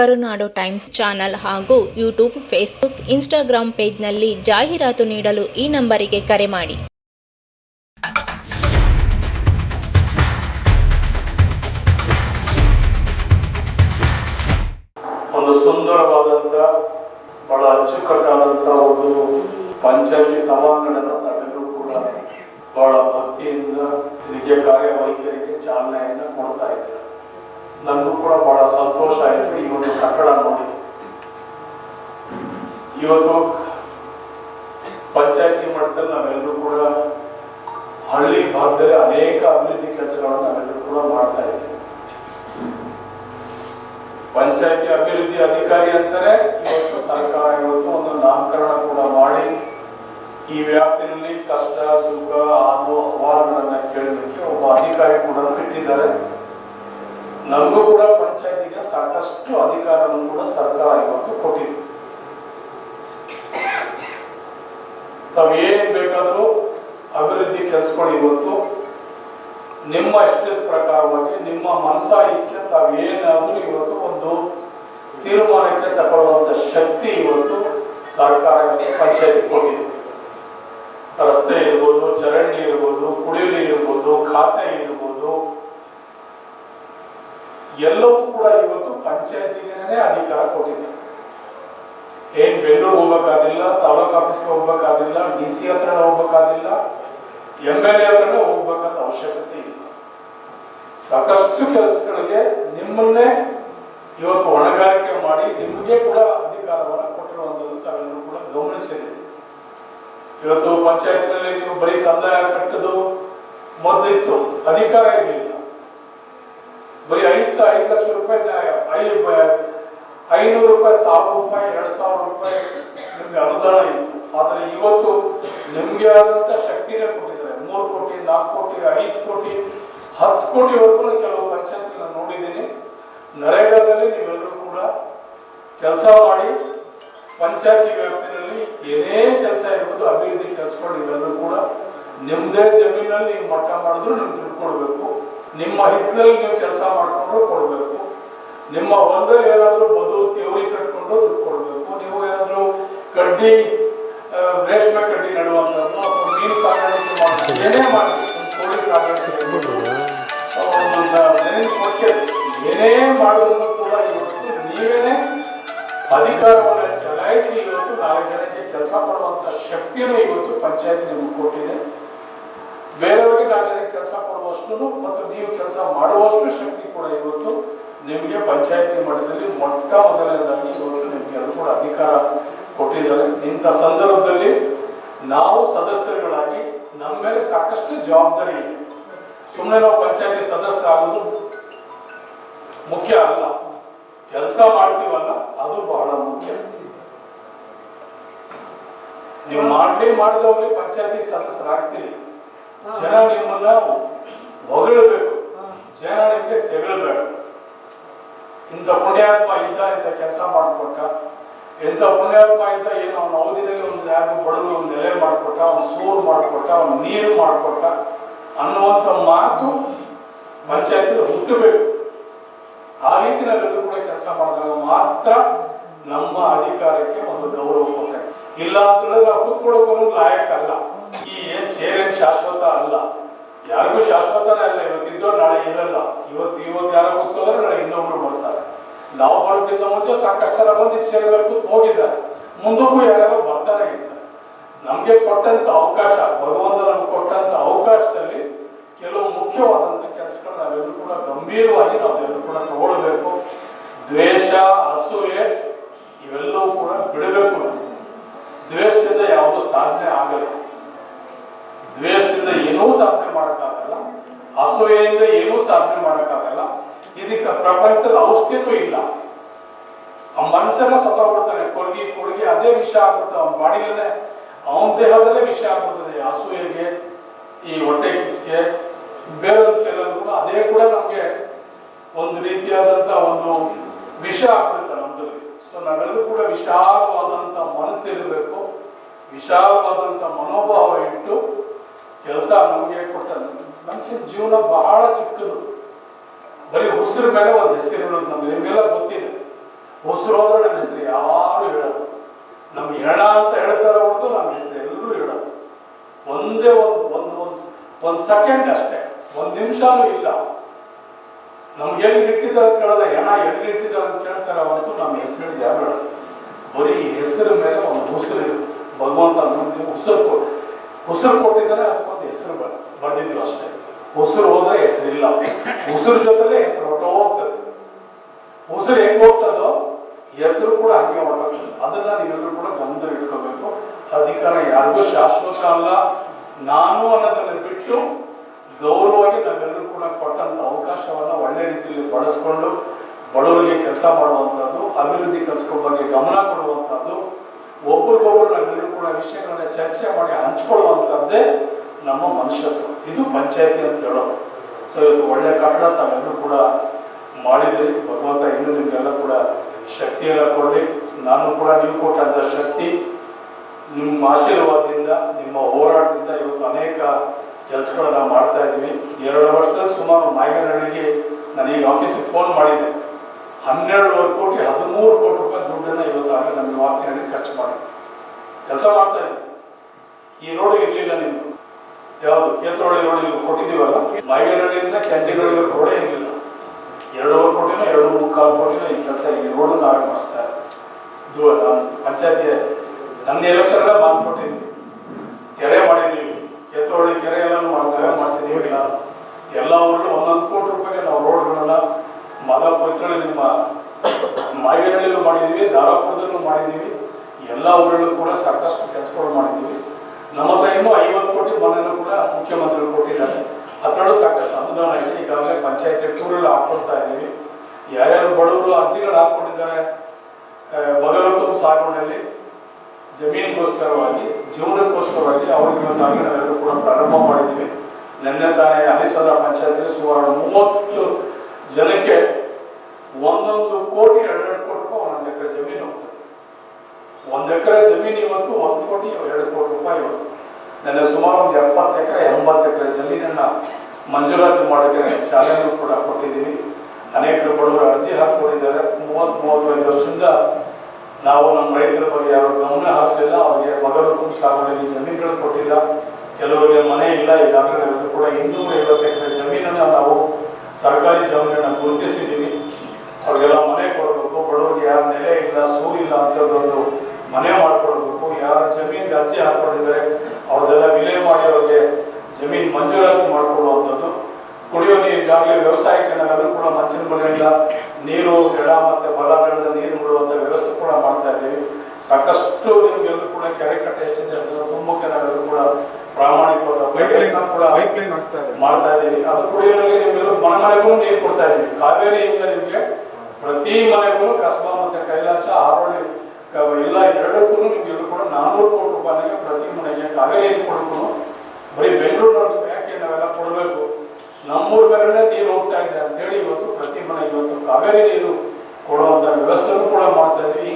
ಕರುನಾಡು times channel ಹಾಗೂ YouTube, Facebook Instagram ಪೇಜ್ನಲ್ಲಿ ಜಾಹೀರಾತು ನೀಡಲು ಈ ನಂಬರಿಗೆ ಕರೆ ಮಾಡಿ. ಒಂದು ಸುಂದರವಾದಂತಹ ಬಹಳ ಅಚ್ಚುಕಟ್ಟಾದಂತಹ ಒಂದು ಪಂಚಾಯತಿ ಸಭಾಂಗಣನ ತಾವೆಲ್ಲರೂ ಕೂಡ ಬಹಳ ಭಕ್ತಿಯಿಂದ ಇದಕ್ಕೆ ಕಾರ್ಯವೈಖರಿಗೆ ಚಾಲನೆಯನ್ನು ಕೊಡ್ತಾ ಇದ್ದಾರೆ. ನನಗೂ ಕೂಡ ಬಹಳ ಸಂತೋಷ ಆಯಿತು ಈ ಒಂದು ಕಟ್ಟಡ ನೋಡಿ. ಇವತ್ತು ಪಂಚಾಯತಿ ಮಟ್ಟದಲ್ಲಿ ನಾವೆಲ್ಲರೂ ಕೂಡ ಹಳ್ಳಿ ಭಾಗದಲ್ಲಿ ಅನೇಕ ಅಭಿವೃದ್ಧಿ ಕೆಲಸಗಳನ್ನು ನಾವೆಲ್ಲರೂ ಕೂಡ ಮಾಡ್ತಾ ಇದ್ದೀವಿ. ಪಂಚಾಯತಿ ಅಭಿವೃದ್ಧಿ ಅಧಿಕಾರಿ ಅಂತಾರೆ ಇವತ್ತು ಸರ್ಕಾರ ಇವತ್ತು ಒಂದು ನಾಮಕರಣ ಕೂಡ ಮಾಡಿ ಈ ವ್ಯಾಪ್ತಿನಲ್ಲಿ ಕಷ್ಟ, ಸುಖ ಹಾಗೂ ಅಹವಾಲುಗಳನ್ನ ಕೇಳಲಿಕ್ಕೆ ಒಬ್ಬ ಅಧಿಕಾರಿ ಕೂಡ ಇಟ್ಟಿದ್ದಾರೆ. ನಮಗೂ ಕೂಡ ಪಂಚಾಯತಿಗೆ ಸಾಕಷ್ಟು ಅಧಿಕಾರವನ್ನು ಕೂಡ ಸರ್ಕಾರ ಇವತ್ತು ಕೊಟ್ಟಿದೆ. ತಾವು ಏನ್ ಬೇಕಾದರೂ ಅಭಿವೃದ್ಧಿ ಕೆಲಸಗಳು ಇವತ್ತು ನಿಮ್ಮ ಇಷ್ಟದ ಪ್ರಕಾರವಾಗಿ, ನಿಮ್ಮ ಮನಸ್ಸ ಇಚ್ಛೆ ತಾವೇನಾದರೂ ಇವತ್ತು ಒಂದು ತೀರ್ಮಾನಕ್ಕೆ ತಗೊಳ್ಳುವಂತ ಶಕ್ತಿ ಇವತ್ತು ಸರ್ಕಾರ ಪಂಚಾಯತಿ ಕೊಟ್ಟಿದೆ. ರಸ್ತೆ ಇರ್ಬೋದು, ಚರಂಡಿ ಇರ್ಬೋದು ಕುಡಿಯುವ ನೀರು ಇರ್ಬೋದು, ಖಾತೆ ಇರ್ಬೋದು ಎಲ್ಲವೂ ಕೂಡ ಇವತ್ತು ಪಂಚಾಯತಿಗೆ ಅಧಿಕಾರ ಕೊಟ್ಟಿದೆ. ಏನ್ ಬೆಂಗಳೂರು ಹೋಗ್ಬೇಕಾದಿಲ್ಲ, ತಾಲೂಕ್ ಆಫೀಸ್ಗೆ ಹೋಗ್ಬೇಕಾದಿಲ್ಲ, ಡಿ ಸಿ ಹತ್ರ ಹೋಗ್ಬೇಕಾದಿಲ್ಲ ಎಂ ಎಲ್ ಎ ಹತ್ರನೇ ಹೋಗ್ಬೇಕಾದ ಅವಶ್ಯಕತೆ ಇಲ್ಲ. ಸಾಕಷ್ಟು ಕೆಲಸಗಳಿಗೆ ನಿಮ್ಮನ್ನೇ ಇವತ್ತು ಹೊಣೆಗಾರಿಕೆ ಮಾಡಿ ನಿಮಗೆ ಕೂಡ ಅಧಿಕಾರವನ್ನು ಕೊಟ್ಟಿರುವಂಥದ್ದು ತಾವೆಲ್ಲರೂ ಕೂಡ ಗಮನಿಸಿದ್ದೀವಿ ಇವತ್ತು ಪಂಚಾಯತಿನಲ್ಲಿ ನೀವು ಬರೀ ಕಂದಾಯ ಕಟ್ಟದು ಮೊದಲಿತ್ತು, ಅಧಿಕಾರ ಇರಲಿಲ್ಲ. ಬರೀ ಐದು ಐದು ಲಕ್ಷ ರೂಪಾಯಿ ಐನೂರು ರೂಪಾಯಿ ಸಾವಿರ ರೂಪಾಯಿ, ಎರಡು ಸಾವಿರ ರೂಪಾಯಿ ನಿಮ್ಗೆ ಅನುದಾನ ಇತ್ತು. ಆದರೆ ಇವತ್ತು ನಿಮ್ಗೆ ಆದಂತ ಶಕ್ತಿನೇ ಕೊಟ್ಟಿದ್ದಾರೆ. ಮೂರು ಕೋಟಿ, ನಾಲ್ಕು ಕೋಟಿ, ಐದು ಕೋಟಿ, ಹತ್ತು ಕೋಟಿವರೆಗೂ ಕೆಲವು ಪಂಚಾಯತ್ ನಾನು ನೋಡಿದ್ದೀನಿ. ನರೇಗಾದಲ್ಲಿ ನೀವೆಲ್ಲರೂ ಕೂಡ ಕೆಲಸ ಮಾಡಿ, ಪಂಚಾಯತಿ ವ್ಯಾಪ್ತಿನಲ್ಲಿ ಏನೇ ಕೆಲಸ ಇರ್ಬೋದು ಅಭಿವೃದ್ಧಿ ಕೆಲಸಗಳು ನೀವೆಲ್ಲರೂ ಕೂಡ ನಿಮ್ಮದೇ ಜಮೀನಲ್ಲಿ ನೀವು ಮಠ ಮಾಡಿದ್ರು ನೀವು ದುಡ್ಡು ಕೊಡಬೇಕು. ನಿಮ್ಮ ಹಿತ್ತಲಲ್ಲಿ ನೀವು ಕೆಲಸ ಮಾಡಿಕೊಂಡು ಕೊಡಬೇಕು. ನಿಮ್ಮ ಹೊಲದಲ್ಲಿ ಏನಾದರೂ ಬದು ತೇವರಿ ಕಟ್ಕೊಂಡು ದುಡ್ಡು ಕೊಡಬೇಕು. ನೀವು ಏನಾದರೂ ಕಡ್ಡಿ ರೇಷ್ಮೆ ಕಡ್ಡಿ ನೆಡುವಂಥದ್ದು ಅಥವಾ ಮೀನು ಸಾಗಾಣಿಕೆ ಮಾಡಿ ಏನೇ ಮಾಡಿ ಕೋಳಿ ಸಾಗಾಣಿಕೆ ಏನೇ ಮಾಡೋದನ್ನು ಕೂಡ ಇವತ್ತು ನೀವೇನೇ ಅಧಿಕಾರವನ್ನು ಚಲಾಯಿಸಿ ಇವತ್ತು ನಾಲ್ಕು ಜನಕ್ಕೆ ಕೆಲಸ ಮಾಡುವಂಥ ಶಕ್ತಿಯನ್ನು ಇವತ್ತು ಪಂಚಾಯತ್ ನಿಮಗೆ ಕೊಟ್ಟಿದೆ. ಬೇರೆಯವರಿಗೆ ನಾಲ್ಕು ಕೆಲಸ ಕೊಡುವಷ್ಟು ಮತ್ತು ನೀವು ಕೆಲಸ ಮಾಡುವಷ್ಟು ಶಕ್ತಿ ಕೂಡ ಇವತ್ತು ನಿಮಗೆ ಪಂಚಾಯತಿ ಮಟ್ಟದಲ್ಲಿ ಮೊಟ್ಟ ಮೊದಲನೇದಾಗಿ ಇವತ್ತು ನಿಮಗೆ ಅದು ಕೂಡ ಅಧಿಕಾರ ಕೊಟ್ಟಿದ್ದಾರೆ. ಇಂಥ ಸಂದರ್ಭದಲ್ಲಿ ನಾವು ಸದಸ್ಯರುಗಳಾಗಿ ನಮ್ಮ ಮೇಲೆ ಸಾಕಷ್ಟು ಜವಾಬ್ದಾರಿ ಇದೆ. ಸುಮ್ಮನೆ ನಾವು ಪಂಚಾಯತಿ ಸದಸ್ಯರಾಗೋದು ಮುಖ್ಯ ಅಲ್ಲ. ಕೆಲಸ ಮಾಡ್ತೀವಲ್ಲ, ಅದು ಬಹಳ ಮುಖ್ಯ. ನೀವು ಮಾಡಲಿ ಮಾಡಿದವ್ರಿಗೆ ಪಂಚಾಯತಿ ಸದಸ್ಯರಾಗ್ತೀರಿ. ಜನ ನಿಮ್ಮನ್ನ ಹೊಗಳಬೇಕು. ಜನ ನಿಮಗೆ ತೆಗಳಬೇಕು. ಇಂಥ ಪುಣ್ಯಾತ್ಮ ಇದ್ದ ಇಂಥ ಕೆಲಸ ಮಾಡಿಕೊಟ್ಟ, ಇಂಥ ಪುಣ್ಯಾತ್ಮ ಇದ್ದ ಏನು ಅವನ ಅವಧಿನಲ್ಲಿ ಒಂದು ಯಾರು ಬಡಲು ಒಂದು ನೆಲೆ ಮಾಡಿಕೊಟ್ಟ, ಅವ್ನು ಸೂರು ಮಾಡಿಕೊಟ್ಟ, ಅವ್ನು ನೀರು ಮಾಡಿಕೊಟ್ಟ ಅನ್ನುವಂಥ ಮಾತು ಪಂಚಾಯತಿಯಲ್ಲಿ ಹುಟ್ಟಬೇಕು. ಆ ರೀತಿ ನಾವೆಲ್ಲರೂ ಕೂಡ ಕೆಲಸ ಮಾಡಿದಾಗ ಮಾತ್ರ ನಮ್ಮ ಅಧಿಕಾರಕ್ಕೆ ಒಂದು ಗೌರವ ಕೊಟ್ಟೆ ಇಲ್ಲ ಅಂತ ಹೇಳಿದ್ರೆ ಕೂತ್ಕೊಳ್ಳೋಕೆ ಲಾಯಕ್ ಏನ್ ಶಾಶ್ವತ ಅಲ್ಲ. ಯಾರಿಗೂ ಶಾಶ್ವತನೇ ಅಲ್ಲ. ಇವತ್ತಿದ್ದೋ ನಾಳೆ ಇರಲ್ಲ. ಇವತ್ತು ಇವತ್ತು ಯಾರೋ ಕೂತ್ಕೊಂಡ್ರೆ ನಾಳೆ ಇನ್ನೊಬ್ರು ಬರ್ತಾರೆ. ನಾವು ಬರೋಕ್ಕಿಂತ ಮುಂಚೆ ಸಾಕಷ್ಟು ಜನ ಬಂದು ಕೂತ್ ಹೋಗಿದ್ದಾರೆ. ಮುಂದಕ್ಕೂ ಯಾರ್ಯಾರೋ ಬರ್ತಾನೆ ಇರ್ತಾರೆ ನಮಗೆ ಕೊಟ್ಟಂತ ಅವಕಾಶ, ಭಗವಂತ ನಮ್ಗೆ ಕೊಟ್ಟಂತ ಅವಕಾಶದಲ್ಲಿ ಕೆಲವು ಮುಖ್ಯವಾದಂಥ ಕೆಲಸಗಳು ನಾವೆಲ್ಲರೂ ಕೂಡ ಗಂಭೀರವಾಗಿ ನಾವೆಲ್ಲರೂ ಕೂಡ ತಗೊಳ್ಬೇಕು. ದ್ವೇಷ, ಅಸೂಯೆ ಇವೆಲ್ಲವೂ ಕೂಡ ಬಿಡಬೇಕು ನಾವು ದ್ವೇಷದಿಂದ ಯಾವುದೂ ಸಾಧನೆ ಆಗಲ್ಲ ದ್ವೇಷದಿಂದ ಏನೂ ಸಾಧನೆ ಮಾಡೋಕ್ಕಾಗಲ್ಲ. ಅಸೂಯೆಯಿಂದ ಏನೂ ಸಾಧನೆ ಮಾಡೋಕ್ಕಾಗಲ್ಲ. ಇದಕ್ಕೆ ಪ್ರಪಂಚದ ಔಷಧಿನೂ ಇಲ್ಲ. ಆ ಮನುಷ್ಯನ ಸ್ವತಃ ಬಿಡ್ತಾನೆ ಕೊಡುಗೆ ಕೊಡುಗೆ, ಅದೇ ವಿಷ ಆಗ್ಬಿಡ್ತದೆ. ಅವನ ಬಾಡಿಲೇ ಅವನ ದೇಹದಲ್ಲೇ ವಿಷ ಆಗ್ಬಿಡ್ತದೆ. ಅಸೂಯೆಗೆ, ಈ ಹೊಟ್ಟೆ ಕಿಚ್ಚಿಗೆ ಬೇರೆ ಕೆಲವರು ಕೂಡ ಅದೇ ಕೂಡ ನಮಗೆ ಒಂದು ರೀತಿಯಾದಂಥ ಒಂದು ವಿಷ ಆಗ್ಬಿಡುತ್ತೆ ನಮ್ಮದಲ್ಲಿ ಸೊ ನಾವೆಲ್ಲರೂ ಕೂಡ ವಿಶಾಲವಾದಂಥ ಮನಸ್ಸಿರಬೇಕು ವಿಶಾಲವಾದಂಥ ಮನೋಭಾವ ಇಟ್ಟು ಕೆಲಸ ನಮಗೆ ಕೊಟ್ಟ ಮನುಷ್ಯನ ಜೀವನ ಬಹಳ ಚಿಕ್ಕದು. ಬರೀ ಉಸಿರು ಮೇಲೆ ಒಂದು ಹೆಸರು ನಮ್ಗೆ ನಿಮಗೆಲ್ಲ ಗೊತ್ತಿದೆ. ಉಸಿರು ಹೋದ್ರೆ ನಮ್ಮ ಹೆಸರು ಯಾರು ಹೇಳೋದು ನಮ್ಗೆ ಹೆಣ ಅಂತ ಹೇಳ್ತಾರೆ ಹೊರತು ನಮ್ಮ ಹೆಸರು ಎಲ್ಲರೂ ಹೇಳೋದು ಒಂದೇ ಒಂದು ಒಂದು ಒಂದು ಒಂದು ಸೆಕೆಂಡ್ ಅಷ್ಟೇ, ಒಂದು ನಿಮಿಷನೂ ಇಲ್ಲ. ನಮ್ಗೆ ಎಲ್ಲಿ ಇಟ್ಟಿದ್ದಾರೆ ಅಂತ ಕೇಳಲ್ಲ, ಹೆಣ ಎಲ್ಲಿ ಇಟ್ಟಿದ್ದಾರೆ ಅಂತ ಕೇಳ್ತಾರೆ ಹೊರತು ನಮ್ಮ ಹೆಸರು ಯಾರು ಹೇಳೋದು ಬರೀ ಹೆಸರು ಮೇಲೆ ಒಂದು ಉಸಿರು ಭಗವಂತ ನಮಗೆ ಉಸಿರು ಕೊಟ್ಟು ಉಸಿರು ಕೊಟ್ಟಿದ್ದಾರೆ ಅದಕ್ಕೊಂದು ಹೆಸರು ಬರ್ ಬರ್ದಿದ್ವಿ ಅಷ್ಟೇ. ಉಸಿರು ಹೋದ್ರೆ ಹೆಸರಿಲ್ಲ ಉಸಿರು ಜೊತೆಲೆ ಹೆಸರು ಹೊಟ್ಟು ಹೋಗ್ತದೆ. ಉಸಿರು ಹೆಂಗ್ ಹೋಗ್ತದೋ, ಹೆಸರು ಕೂಡ ಹಂಗೆ ಹೊರಟೋಗ್ತದೆ. ಅದನ್ನ ನೀವೆಲ್ಲರೂ ಕೂಡ ಗಮನ ಇಟ್ಕೋಬೇಕು. ಅಧಿಕಾರ ಯಾರಿಗೂ ಶಾಶ್ವತ ಅಲ್ಲ. ನಾನು ಅನ್ನೋದನ್ನ ಬಿಟ್ಟು ಗೌರವವಾಗಿ ನಾವೆಲ್ಲರೂ ಕೂಡ ಕೊಟ್ಟಂತ ಅವಕಾಶವನ್ನ ಒಳ್ಳೆ ರೀತಿಯಲ್ಲಿ ಬಳಸ್ಕೊಂಡು ಬಡವರಿಗೆ ಕೆಲಸ ಮಾಡುವಂಥದ್ದು ಅಭಿವೃದ್ಧಿ ಕೆಲಸಗಳ ಬಗ್ಗೆ ಗಮನ ಕೊಡುವಂಥದ್ದು ಒಬ್ರಿಗೊಬ್ರು ನಾವೆಲ್ಲರೂ ಕೂಡ ವಿಷಯಗಳನ್ನ ಚರ್ಚೆ ಮಾಡಿ ಹಂಚ್ಕೊಳ್ಳುವಂಥದ್ದೇ ನಮ್ಮ ಮನುಷ್ಯತ್ವ. ಇದು ಪಂಚಾಯತಿ ಅಂತ ಹೇಳೋದು. ಸೊ ಇವತ್ತು ಒಳ್ಳೆ ಕಟ್ಟಡ ತಾವೆಲ್ಲರೂ ಕೂಡ ಮಾಡಿದ್ರಿ. ಭಗವಂತ ಇನ್ನೂ ನಿಮಗೆಲ್ಲ ಕೂಡ ಶಕ್ತಿಯೆಲ್ಲ ಕೊಡಲಿ. ನಾನು ಕೂಡ ನೀವು ಕೊಟ್ಟಂಥ ಶಕ್ತಿ ನಿಮ್ಮ ಆಶೀರ್ವಾದದಿಂದ, ನಿಮ್ಮ ಹೋರಾಟದಿಂದ ಇವತ್ತು ಅನೇಕ ಕೆಲಸಗಳನ್ನ ಮಾಡ್ತಾ ಇದ್ದೀವಿ. ಎರಡು ವರ್ಷದಲ್ಲಿ ಸುಮಾರು ನಾಯಕನಹಳ್ಳಿಗೆ ನಾನು ಈಗ ಆಫೀಸಿಗೆ ಫೋನ್ ಮಾಡಿದ್ದೆ. ಹನ್ನೆರಡುವರೆ ಕೋಟಿ, ಹದಿಮೂರು ಕೋಟಿ ರೂಪಾಯಿ ದುಡ್ಡನ್ನು ಇವತ್ತಾಗಲೇ ನಮ್ಮ ವಾರ್ತೆಯಲ್ಲಿ ಖರ್ಚು ಮಾಡಿ. ಕೆಲಸ ಮಾಡ್ತಾ ಇದ್ದೀವಿ ಈ ರೋಡ್ ಇರಲಿಲ್ಲ ನಿಮ್ದು ಯಾವುದು? ಕೇತರೋಳಿ ರೋಡ್ ಇಲ್ಲಿ ಕೊಟ್ಟಿದ್ದೀವಲ್ಲ? ಮಾಯಗನಹಳ್ಳಿಯಿಂದ ಕೆಂಚನಹಳ್ಳಿ ರೋಡೇ ಇರಲಿಲ್ಲ. ಎರಡೂವರೆ ಕೋಟಿನೋ ಎರಡು ಮುಕ್ಕಾಲು ಕೋಟಿನೋ ಈ ಕೆಲಸ ಈ ರೋಡನ್ನು ನಾವೇ ಮಾಡಿಸ್ತಾ ನಮ್ಮ ಪಂಚಾಯತಿ ನನ್ನ ಎಲೆಕ್ಷನ್ಗೆ ಕೊಟ್ಟಿದ್ವಿ ಕೆರೆ ಮಾಡಿದ್ದೀವಿ ಕೇತರೋಳಿ ಕೆರೆ ಎಲ್ಲ ಮಾಡ್ತಾರೆ ಮಾಡಿಸಿದ್ದೀವಿ ಎಲ್ಲ ಊರಲ್ಲೂ ಒಂದೊಂದು ಕೋಟಿ ರೂಪಾಯಿಗೆ ನಾವು ರೋಡ್ಗಳನ್ನ ಮಾದಾಪುರದಲ್ಲಿ ನಿಮ್ಮ ಮಾಯಗನಹಳ್ಳಿಯಲ್ಲೂ ಮಾಡಿದ್ದೀವಿ ಧಾರಾಪುರದಲ್ಲೂ ಮಾಡಿದ್ದೀವಿ. ಎಲ್ಲ ಊರಲ್ಲೂ ಕೂಡ ಸಾಕಷ್ಟು ಕೆಲಸಗಳು ಮಾಡಿದ್ದೀವಿ. ನಮ್ಮ ಹತ್ರ ಇನ್ನೂ ಐವತ್ತು ಕೋಟಿ ಮನೆಯನ್ನು ಕೂಡ ಮುಖ್ಯಮಂತ್ರಿಗಳು ಕೊಟ್ಟಿದ್ದಾರೆ. ಅದರಲ್ಲೂ ಸಾಕಷ್ಟು ಅನುದಾನ ಇದೆ. ಈಗಾಗಲೇ ಪಂಚಾಯತಿ ಟೂರಲ್ಲಿ ಹಾಕ್ಕೊಡ್ತಾ ಇದ್ದೀವಿ. ಯಾರ್ಯಾರು ಬಡವರು ಅರ್ಜಿಗಳು ಹಾಕ್ಕೊಂಡಿದ್ದಾರೆ ಬಗಲಕ್ಕೂ ಸಾಗುವಳಿಯಲ್ಲಿ ಜಮೀನಿಗೋಸ್ಕರವಾಗಿ, ಜೀವನಕ್ಕೋಸ್ಕರವಾಗಿ ಅವರಿಗೆ ಒಂದು ನಾವೆಲ್ಲರೂ ಕೂಡ ಪ್ರಾರಂಭ ಮಾಡಿದ್ದೀವಿ. ನಿನ್ನೆ ತಾನೇ ಹರಿಸದ ಪಂಚಾಯತಿಯಲ್ಲಿ ಸುಮಾರು ಮೂವತ್ತು ಜನಕ್ಕೆ ಒಂದೊಂದು ಕೋಟಿ ಎರಡೆರಡು ಕೋಟಿ ಒಂದೊಂದು ಎಕರೆ ಜಮೀನು ಹೋಗ್ತದೆ. ಒಂದು ಎಕರೆ ಜಮೀನು ಇವತ್ತು ಒಂದು ಕೋಟಿ ಎರಡು ಕೋಟಿ ರೂಪಾಯಿ ಇವತ್ತು. ನನ್ನ ಸುಮಾರು ಒಂದು ಎಪ್ಪತ್ತು ಎಕರೆ, ಎಂಬತ್ತು ಎಕರೆ ಜಮೀನನ್ನು ಮಂಜೂರಾತಿ ಮಾಡೋಕ್ಕೆ ಚಾಲನೆ ಕೂಡ ಕೊಟ್ಟಿದ್ದೀವಿ ಅನೇಕ ಬಡವರು ಅರ್ಜಿ ಹಾಕ್ಕೊಂಡಿದ್ದಾರೆ ಮೂವತ್ತು ಮೂವತ್ತೈದು ವರ್ಷದಿಂದ ನಾವು ನಮ್ಮ ರೈತರ ಬಗ್ಗೆ ಯಾರು ಗಮನ ಹರಿಸಲಿಲ್ಲ ಅವರಿಗೆ ಮಗರು ಸಾಗರಲ್ಲಿ ಜಮೀನುಗಳು ಕೊಟ್ಟಿಲ್ಲ. ಕೆಲವರಿಗೆ ಮನೆ ಇಲ್ಲ. ಈಗಾಗಲೇ ಕೂಡ ಇನ್ನೂರ ಐವತ್ತು ಎಕರೆ ಜಮೀನನ್ನು ನಾವು ಸರ್ಕಾರಿ ಜಮೀನನ್ನು ಗುರುತಿಸಿದ್ದೀವಿ. ಸೂರಿಲ್ಲ ಅಂತೇಳೊಂದು ಮನೆ ಮಾಡಿಕೊಡ್ಬೇಕು ಯಾರು ಜಮೀನ್ ಅರ್ಜಿ ಹಾಕೊಂಡಿದ್ದಾರೆ ಅವ್ರದೆಲ್ಲ ವಿಲೇ ಮಾಡಿ ಅವ್ರಿಗೆ ಜಮೀನ್ ಮಂಜೂರಾತಿ ಮಾಡ್ಕೊಳ್ಳುವಂಥದ್ದು. ಕುಡಿಯೋ ನೀರು ಈಗಾಗಲೇ ವ್ಯವಸಾಯಕ್ಕೆ ನಾವೆಲ್ಲರೂ ಕೂಡ ಮಂಚಿನ ಮನೆಯಿಂದ ನೀರು ಗಿಡ ಮತ್ತು ಬಲ ಬೆಳೆದ ನೀರು ಬಿಡುವಂಥ ವ್ಯವಸ್ಥೆ ಕೂಡ ಮಾಡ್ತಾ ಇದ್ದೀವಿ. ಸಾಕಷ್ಟು ನಿಮಗೆಲ್ಲರೂ ಕೂಡ ಕೆರೆ ಕಟ್ಟೆ ಎಷ್ಟಿದೆ ಅಷ್ಟು ತುಂಬಕ್ಕೆ ನಾವೆಲ್ಲರೂ ಕೂಡ ಪ್ರಾಮಾಣಿಕವಾದ ಪೈಪ್ಲೈನ್ ಕೂಡ ಮಾಡ್ತಾ ಇದ್ದೀವಿ. ಅದು ಕುಡಿಯೋ ನೀರಿಗೆ ನಿಮ್ಗೆಲ್ಲರೂ ಮನೆ ಮನೆಗೂ ನೀರು ಕೊಡ್ತಾ ಇದ್ದೀವಿ. ಕಾವೇರಿಯಿಂದ ನಿಮಗೆ? ಪ್ರತಿ ಮನೆಗೂ ಕಸ್ಬಾ ಎಲ್ಲ ಎರಡಕ್ಕೂ ನಿಮ್ಗೆ ಕೂಡ ನಾನ್ನೂರು ಕೋಟಿ ರೂಪಾಯಿಗೆ ಪ್ರತಿ ಮನೆಗೆ ಕಾವೇರಿ ನೀರು ಕೊಡಬೇಕು? ಬರೀ ಬೆಂಗಳೂರಿನವ್ರಿಗೆ ಯಾಕೆ ನಾವೆಲ್ಲ ಕೊಡಬೇಕು? ನಮ್ಮೂರ ಮೇಲೆ ನೀರು ಹೋಗ್ತಾ ಇದೆ ಅಂತೇಳಿ ಇವತ್ತು ಪ್ರತಿ ಮನೆ ಇವತ್ತು ಕಾವೇರಿ ನೀರು ಕೊಡುವಂಥ ವ್ಯವಸ್ಥೆನೂ ಕೂಡ ಮಾಡ್ತಾ ಇದ್ದೀವಿ